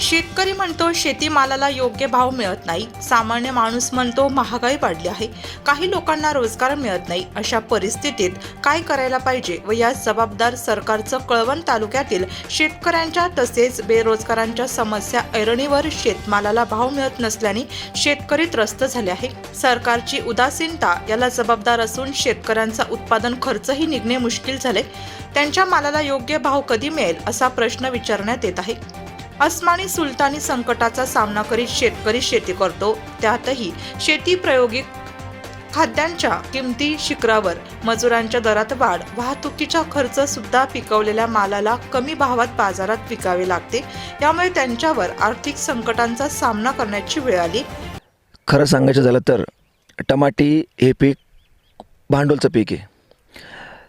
शेतकरी म्हणतो शेतीमालाला योग्य भाव मिळत नाही. सामान्य माणूस म्हणतो महागाई वाढली आहे. काही लोकांना रोजगार मिळत नाही. अशा परिस्थितीत काय करायला पाहिजे व या जबाबदार सरकारचं कळवण तालुक्यातील शेतकऱ्यांच्या तसेच बेरोजगारांच्या समस्या ऐरणीवर शेतमालाला भाव मिळत नसल्याने शेतकरी त्रस्त झाले आहे. सरकारची उदासीनता याला जबाबदार असून शेतकऱ्यांचा उत्पादन खर्चही निघणे मुश्किल झाले. त्यांच्या मालाला योग्य भाव कधी मिळेल असा प्रश्न विचारण्यात येत आहे. अस्मानी सुलतानी संकटाचा सामना करीत शेतकरी शेती करतो. त्यातही शेती प्रायोगिक खाद्यांच्या किमती शिखरावर मजुरांच्या दरात वाढ वाहतुकीचा खर्च सुद्धा पिकवलेल्या मालाला कमी भावात बाजारात विकावे लागते. यामुळे त्यांच्यावर आर्थिक संकटांचा सामना करण्याची वेळ आली. खरं सांगायचं झालं तर टमाटी हे पीक भांडवलचं पीक आहे.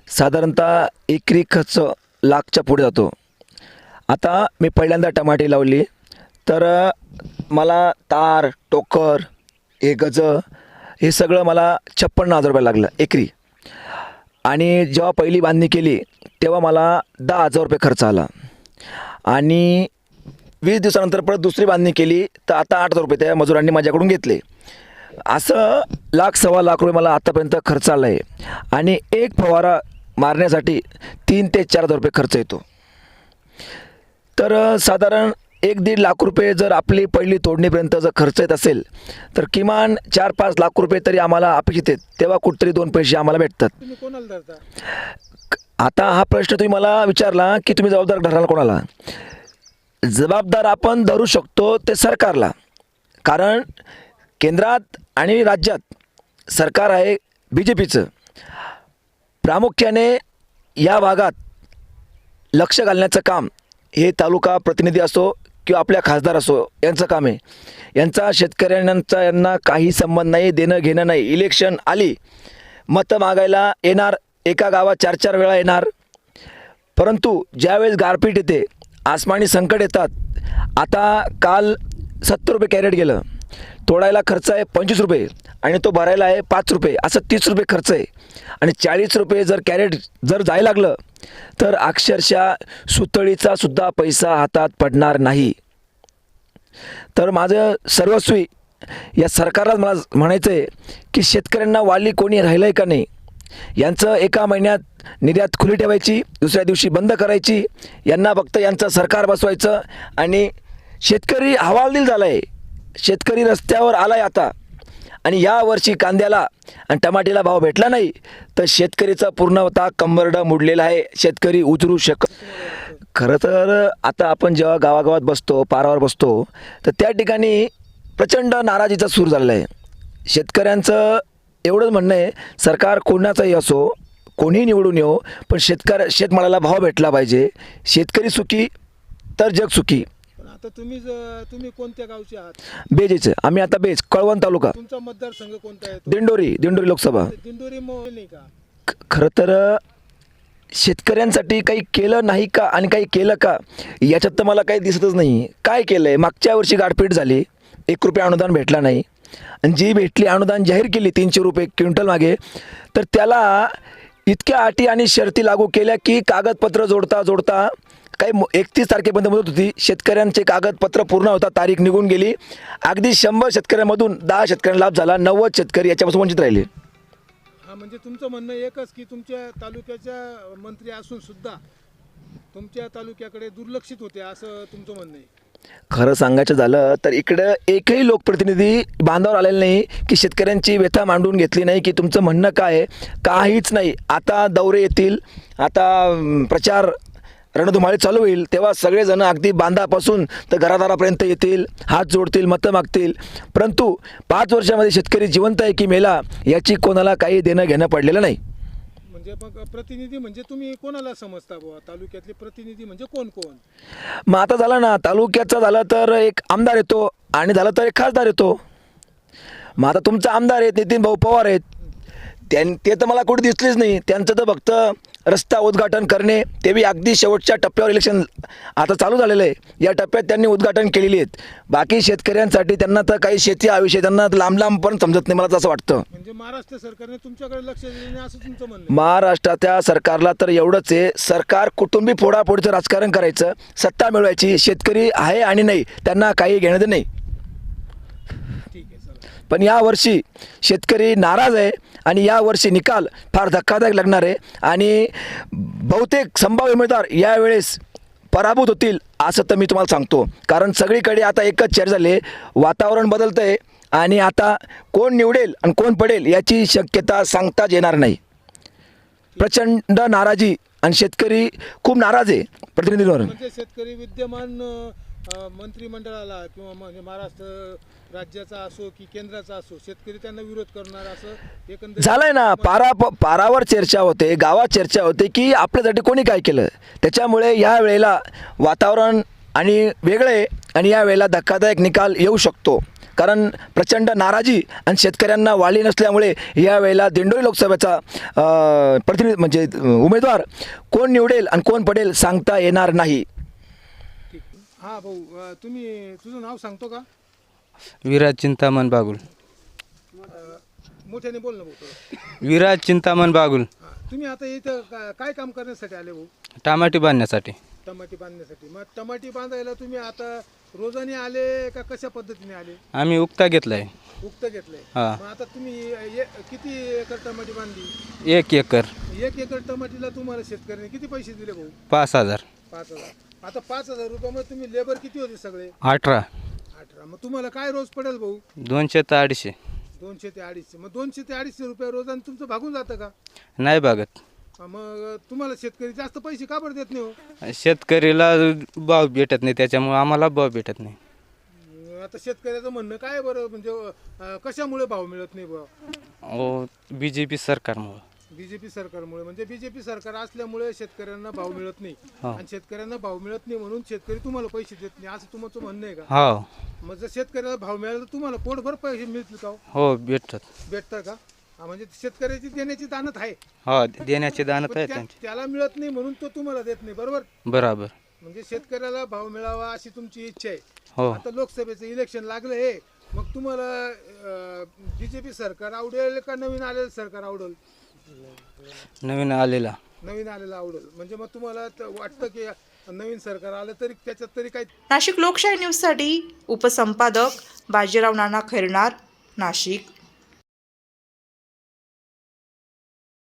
साधारणतः एकरी खर्च लाखच्या पुढे जातो. आता मी पहिल्यांदा टमाटे लावली. तर मला तार टोकर हे गज हे सगळं मला छप्पन्न हजार रुपये लागलं एकरी. आणि जेव्हा पहिली बांधणी केली तेव्हा मला दहा हजार रुपये खर्च आला. आणि वीस दिवसानंतर परत दुसरी बांधणी केली तर आता आठ हजार रुपये त्या मजुरांनी माझ्याकडून घेतले. असं लाख सव्वा लाख रुपये मला आत्तापर्यंत खर्च आला आहे आणि एक फवारा मारण्यासाठी तीन ते चार हजार रुपये खर्च येतो. तर साधारण एक दीड लाख रुपये जर आपली पहिली तोडणीपर्यंत जर खर्च येत असेल तर किमान चार पाच लाख रुपये तरी आम्हाला अपेक्षित आहेत. तेव्हा कुठेतरी दोन पैसे आम्हाला भेटतात. आता हा प्रश्न तुम्ही मला विचारला की तुम्ही जबाबदार ठरणार कोणाला? जबाबदार आपण धरू शकतो ते सरकारला. कारण केंद्रात आणि राज्यात सरकार आहे बी जे पीचं प्रामुख्याने या भागात लक्ष घालण्याचं काम हे तालुका प्रतिनिधी असो किंवा आपल्या खासदार असो यांचं काम आहे. यांचा शेतकऱ्यांचा यांना काही संबंध नाही देणं घेणं नाही. इलेक्शन आली मतं मागायला येणार एका गावात चार चार वेळा येणार. परंतु ज्यावेळेस गारपीट येते आसमानी संकट येतात आता काल सत्तर रुपये कॅरेट गेलं. तोडायला खर्च आहे पंचवीस रुपये आणि तो भरायला आहे पाच रुपये असं तीस रुपये खर्च आहे. आणि चाळीस रुपये जर कॅरेट जर जायला लागलं तर अक्षरशः सुतळीचा सुद्धा पैसा हातात पडणार नाही. तर माझं सर्वस्वी या सरकारला मला म्हणायचं आहे की शेतकऱ्यांना वाली कोणी राहिलं आहे का नाही यांचं एका महिन्यात निर्यात खुली ठेवायची दुसऱ्या दिवशी बंद करायची यांना फक्त यांचं सरकार बसवायचं आणि शेतकरी हवालदिल झाला आहे शेतकरी रस्त्यावर आला आहे आता. आणि या वर्षी कांद्याला आणि टमाट्याला भाव भेटला नाही तर शेतकरीचा पूर्णतः कंबरडा मुडलेला आहे. शेतकरी उचलू शकत खरं तर आता आपण जेव्हा गावागावात बसतो पारावर बसतो तर त्या ठिकाणी प्रचंड नाराजीचा सूर झालेला आहे. शेतकऱ्यांचं एवढंच म्हणणं आहे सरकार कोणाचाही असो कोणीही निवडून येऊ पण शेतकऱ्या शेतमालाला भाव भेटला पाहिजे. शेतकरी सुखी तर जग सुखी. आता तुम्ही ज- तुम्ही कोणत्या गावचे आहात? बेजेचं. आम्ही आता बेज कळवण तालुका. तुमचा मतदारसंघ कोणता आहे तो? दिंडोरी दिंडोरी लोकसभा. दिंडोरी नाही का? ख- खरं तर शेतकऱ्यांसाठी काही केलं नाही का आणि काही केलं का याच्यात तर मला काही दिसतच नाही. काय केलं आहे मागच्या वर्षी गारपीट झाली. एक रुपये अनुदान भेटला नाही. आणि जी भेटली अनुदान जाहीर केली तीनशे रुपये क्विंटल मागे तर त्याला इतक्या अटी आणि शर्ती लागू केल्या की कागदपत्र जोडता जोडता काही एकतीस तारखेपर्यंत मुदत होती. शेतकऱ्यांचे कागदपत्र पूर्ण होता. तारीख निघून गेली. अगदी शंभर शेतकऱ्यांमधून दहा शेतकऱ्यांना लाभ झाला. नव्वद शेतकरी याच्यापासून वंचित राहिले. हा म्हणजे तुमचं म्हणणं एकच की तुमच्या तालुक्याच्या मंत्री असून सुद्धा तुमच्या तालुक्याकडे दुर्लक्षित होते असं तुमचं म्हणणं आहे. खरं सांगायचं झालं तर इकडं एकही लोकप्रतिनिधी बांधावर आलेला नाही की शेतकऱ्यांची व्यथा मांडून घेतली नाही की तुमचं म्हणणं काय आहे? काहीच नाही. आता दौरे येतील. आता प्रचार रणधुमाळी चालू होईल तेव्हा सगळेजण अगदी बांधापासून तर घरादारापर्यंत येतील हात जोडतील मतं मागतील. परंतु पाच वर्षामध्ये शेतकरी जिवंत आहे की मेला याची कोणाला काही देणं घेणं पडलेलं नाही. म्हणजे मग प्रतिनिधी म्हणजे तुम्ही कोणाला समजता बुवा? तालुक्यातले प्रतिनिधी म्हणजे कोण कोण? मग आता झालं ना तालुक्याचा झालं तर एक आमदार येतो आणि झालं तर एक खासदार येतो. मग आता तुमचा आमदार आहेत नितीन भाऊ पवार आहेत. त्यां ते तर मला कुठे दिसलेच नाही. त्यांचं तर फक्त रस्ता उद्घाटन करणे ते बी अगदी शेवटच्या टप्प्यावर इलेक्शन आता चालू झालेलं आहे. या टप्प्यात त्यांनी उद्घाटन केलेली आहेत. बाकी शेतकऱ्यांसाठी त्यांना तर काही शेती आयुष्य त्यांना लांब लांब पण समजत नाही मला तसं वाटतं. म्हणजे महाराष्ट्र सरकारने तुमच्याकडे लक्ष असं तुमचं म्हणणं. महाराष्ट्राच्या सरकारला तर एवढंच आहे. सरकार कुटुंबी फोडाफोडीचं राजकारण करायचं सत्ता मिळवायची शेतकरी आहे आणि नाही त्यांना काही घेणं नाही. पण यावर्षी शेतकरी नाराज आहे आणि यावर्षी निकाल फार धक्कादायक लागणार आहे. आणि बहुतेक संभाव्य उमेदवार यावेळेस पराभूत होतील असं तर मी तुम्हाला सांगतो. कारण सगळीकडे आता एकच चर्चा झाली वातावरण बदलतं आहे आणि आता कोण निवडेल आणि कोण पडेल याची शक्यता सांगताच येणार नाही. प्रचंड नाराजी आणि शेतकरी खूप नाराज आहे प्रतिनिधींवर म्हणजे शेतकरी विद्यमान मंत्रिमंडळाला किंवा म्हणजे महाराष्ट्र राज्याचा असो की केंद्राचा असो शेतकरी त्यांना विरोध करणार असं एकंदरीत झालंय ना पारा पारावर चर्चा होते गावात चर्चा होते की आपल्यासाठी कोणी काय केलं? त्याच्यामुळे या वेळेला वातावरण आणि वेगळं आणि या वेळेला धक्कादायक निकाल येऊ शकतो. कारण प्रचंड नाराजी आणि शेतकऱ्यांना वाली नसल्यामुळे या वेळेला दिंडोरी लोकसभेचा प्रतिनिधी म्हणजे उमेदवार कोण निवडेल आणि कोण पडेल सांगता येणार नाही. हां भाऊ अ, तुम्ही तुझं नाव सांगतो का? विराज चिंतामण बागुल. मोठ्याने बोल ना भाऊ थोडं. विराज चिंतामण बागुल. हां तुम्ही आता इथं का- काय काम करण्यासाठी आले भाऊ? टमाटे बांधण्यासाठी. टमाटी बांधण्यासाठी. मग टमाटी बांधायला तुम्ही आता रोजाने आले का कशा पद्धतीने आले? आम्ही उक्ता घेतलाय. उक्त घेतलंय. हा. मग आता तुम्ही ए- किती एकर टमाटी बांधली? एक एकर. एक एकर टमाटीला तुम्हाला शेतकऱ्याने किती पैसे दिले भाऊ? पाच हजार. पाच हजार. आता पाच हजार रुपयामध्ये तुम्ही लेबर किती होते सगळे? अठरा. अठरा. मग तुम्हाला काय रोज पडेल भाऊ? दोनशे ते अडीचशे. दोनशे ते अडीचशे. मग दोनशे ते अडीचशे रुपये रोजाने तुमचं भागून जातं का? नाही बागत हा, मग तुम्हाला शेतकरी जास्त पैसे का बरं देत नाही हो? शेतकरीला भाव भेटत नाही त्याच्यामुळे आम्हाला भाव भेटत नाही. अं, आता शेतकऱ्याचं म्हणणं काय बरं? म्हणजे अं, कशामुळे भाव मिळत नाही बा O B J P सरकारमुळं. BJP सरकारमुळे. म्हणजे बीजेपी सरकार असल्यामुळे शेतकऱ्यांना भाव मिळत नाही. हो. आणि शेतकऱ्यांना भाव मिळत नाही म्हणून शेतकरी तुम्हाला पैसे देत नाही. असं तुमचं म्हणणं आहे का? हो. मग जर शेतकऱ्याला भाव मिळाला तर तुम्हाला पोटभर पैसे मिळतील का हो? हो भेटतात. भेटतात का? हा, म्हणजे शेतकऱ्याची देण्याची दानत आहे. हो देण्याचे दानत पण आहे त्या- त्यांचे. त्याला मिळत नाही म्हणून तो तुम्हाला देत नाही. बरोबर? बराबर. म्हणजे शेतकऱ्याला भाव मिळावा अशी तुमची इच्छा आहे. हो. आता लोकसभेचं इलेक्शन लागलं हे. मग तुम्हाला बीजेपी सरकार आवडेल का नवीन आलेलं सरकार आवडेल? नवीन आलेला. नवीन आलेलं आवडेल. म्हणजे मग तुम्हाला त- वाटतं की नवीन सरकार आलं तरी त्याच्यात तरी काही नाशिक लोकशाही न्यूजसाठी उपसंपादक बाजीराव नाना खैरनार नाशिक.